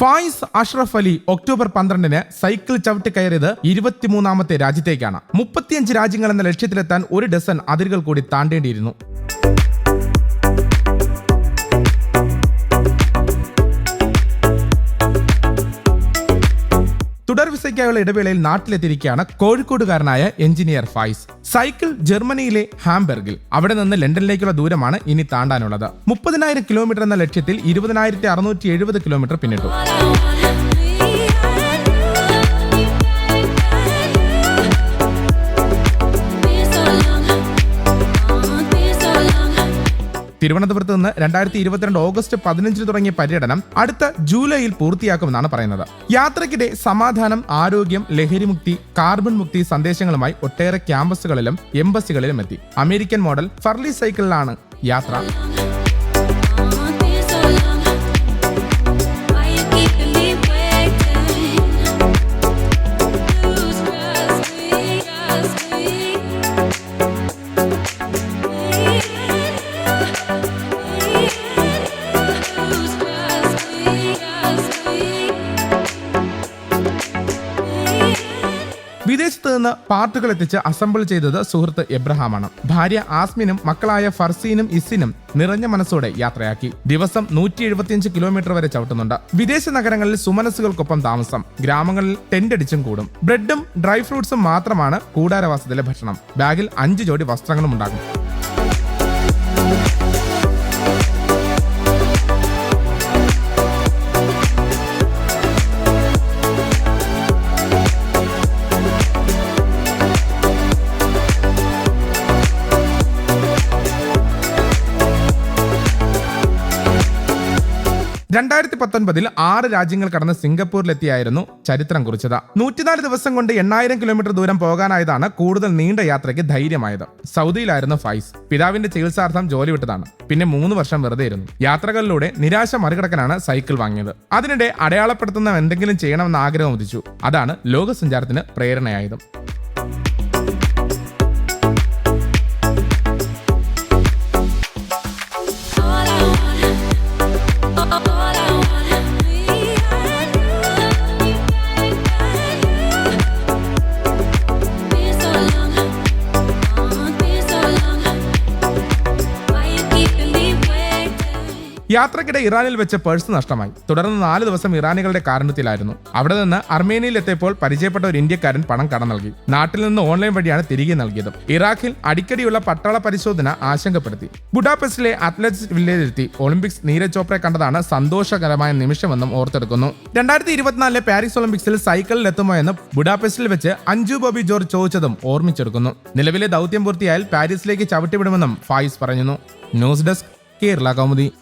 Fayis Ashraf Ali October പന്ത്രണ്ടിന് cycle ചവിട്ടി കയറിയത് ഇരുപത്തിമൂന്നാമത്തെ രാജ്യത്തേക്കാണ്. മുപ്പത്തിയഞ്ച് രാജ്യങ്ങൾ എന്ന ലക്ഷ്യത്തിലെത്താൻ ഒരു ഡസൻ അതിരുകൾ കൂടി താണ്ടേണ്ടിയിരുന്നു. തുടർ വിസയ്ക്കായുള്ള ഇടവേളയിൽ നാട്ടിലെത്തിയിരിക്കുകയാണ് കോഴിക്കോടുകാരനായ എഞ്ചിനീയർ ഫൈസ്. സൈക്കിൾ ജർമ്മനിയിലെ ഹാംബർഗിൽ. അവിടെ നിന്ന് ലണ്ടനിലേക്കുള്ള ദൂരമാണ് ഇനി താണ്ടാനുള്ളത്. മുപ്പതിനായിരം കിലോമീറ്റർ എന്ന ലക്ഷ്യത്തിൽ ഇരുപതിനായിരത്തി അറുന്നൂറ്റി എഴുപത് കിലോമീറ്റർ പിന്നിട്ടു. തിരുവനന്തപുരത്ത് നിന്ന് രണ്ടായിരത്തി ഇരുപത്തിരണ്ട് ഓഗസ്റ്റ് പതിനഞ്ചിന് തുടങ്ങിയ പര്യടനം അടുത്ത ജൂലൈയിൽ പൂർത്തിയാക്കുമെന്നാണ് പറയുന്നത്. യാത്രയ്ക്കിടെ സമാധാനം ആരോഗ്യം ലഹരിമുക്തി കാർബൺ മുക്തി സന്ദേശങ്ങളുമായി ഒട്ടേറെ ക്യാമ്പസുകളിലും എംബസികളിലും എത്തി. അമേരിക്കൻ മോഡൽ ഫർലി സൈക്കിളിലാണ് യാത്ര. വിദേശത്ത് നിന്ന് പാർട്ടുകൾ എത്തിച്ച് അസംബിൾ ചെയ്തത് സുഹൃത്ത് എബ്രഹാമാണ്. ഭാര്യ ആസ്മിനും മക്കളായ ഫർസീനും ഇസിനും നിറഞ്ഞ മനസ്സോടെ യാത്രയാക്കി. ദിവസം നൂറ്റി എഴുപത്തിയഞ്ച് കിലോമീറ്റർ വരെ ചവിട്ടുന്നുണ്ട്. വിദേശ നഗരങ്ങളിൽ സുമനസ്സുകൾക്കൊപ്പം താമസം. ഗ്രാമങ്ങളിൽ ടെന്റ് അടിച്ചും കൂടും. ബ്രെഡും ഡ്രൈ ഫ്രൂട്ട്സും മാത്രമാണ് കൂടാരവാസത്തിലെ ഭക്ഷണം. ബാഗിൽ അഞ്ച് ജോഡി വസ്ത്രങ്ങളും ഉണ്ടാകും. രണ്ടായിരത്തി പത്തൊൻപതിൽ ആറ് രാജ്യങ്ങൾ കടന്ന് സിംഗപ്പൂരിലെത്തിയായിരുന്നു ചരിത്രം കുറിച്ചത്. നൂറ്റിനാല് ദിവസം കൊണ്ട് എണ്ണായിരം കിലോമീറ്റർ ദൂരം പോകാനായതാണ് കൂടുതൽ നീണ്ട യാത്രയ്ക്ക് ധൈര്യമായത്. സൗദിയിലായിരുന്നു ഫൈസ്. പിതാവിന്റെ ചികിത്സാർത്ഥം ജോലി വിട്ടതാണ്. പിന്നെ മൂന്ന് വർഷം വെറുതെ ഇരുന്നു. യാത്രകളിലൂടെ നിരാശ മറികടക്കാനാണ് സൈക്കിൾ വാങ്ങിയത്. അതിനിടെ അടയാളപ്പെടുത്തുന്ന എന്തെങ്കിലും ചെയ്യണമെന്ന് ആഗ്രഹം ഉദിച്ചു. അതാണ് ലോകസഞ്ചാരത്തിന് പ്രേരണയായതും. യാത്രക്കിടെ ഇറാനിൽ വെച്ച് പേഴ്സ് നഷ്ടമായി. തുടർന്ന് നാല് ദിവസം ഇറാനികളുടെ കാരണത്തിലായിരുന്നു അവിടെ നിന്ന് അർമേനിയയിൽ എത്തിയപ്പോൾ പരിചയപ്പെട്ട ഒരു ഇന്ത്യക്കാരൻ പണം കടം നൽകി. നാട്ടിൽ നിന്ന് ഓൺലൈൻ വഴിയാണ് തിരികെ നൽകിയത്. ഇറാഖിൽ അടിക്കടിയുള്ള പട്ടാള പരിശോധന ആശങ്കപ്പെടുത്തി. ബുഡാപെസ്റ്റിലെ അത്ലറ്റിക്സ് വില്ലേജിലെത്തി ഒളിമ്പിക്സ് നീരജ് ചോപ്രയെ കണ്ടതാണ് സന്തോഷകരമായ നിമിഷമെന്നും ഓർത്തെടുക്കുന്നു. രണ്ടായിരത്തി ഇരുപത്തിനാലിലെ പാരീസ് ഒളിമ്പിക്സിൽ സൈക്കിളിൽ എത്തുമോ എന്ന് ബുഡാപെസ്റ്റിൽ വെച്ച് അഞ്ജു ബോബി ജോർജ് ചോദിച്ചതും ഓർമ്മിച്ചെടുക്കുന്നു. നിലവിലെ ദൗത്യം പൂർത്തിയായാൽ പാരീസിലേക്ക് ചവിട്ടിവിടുമെന്നും ഫായിസ് പറഞ്ഞു ന്യൂസ് ഡെസ്ക് കേരള കൗമുദി.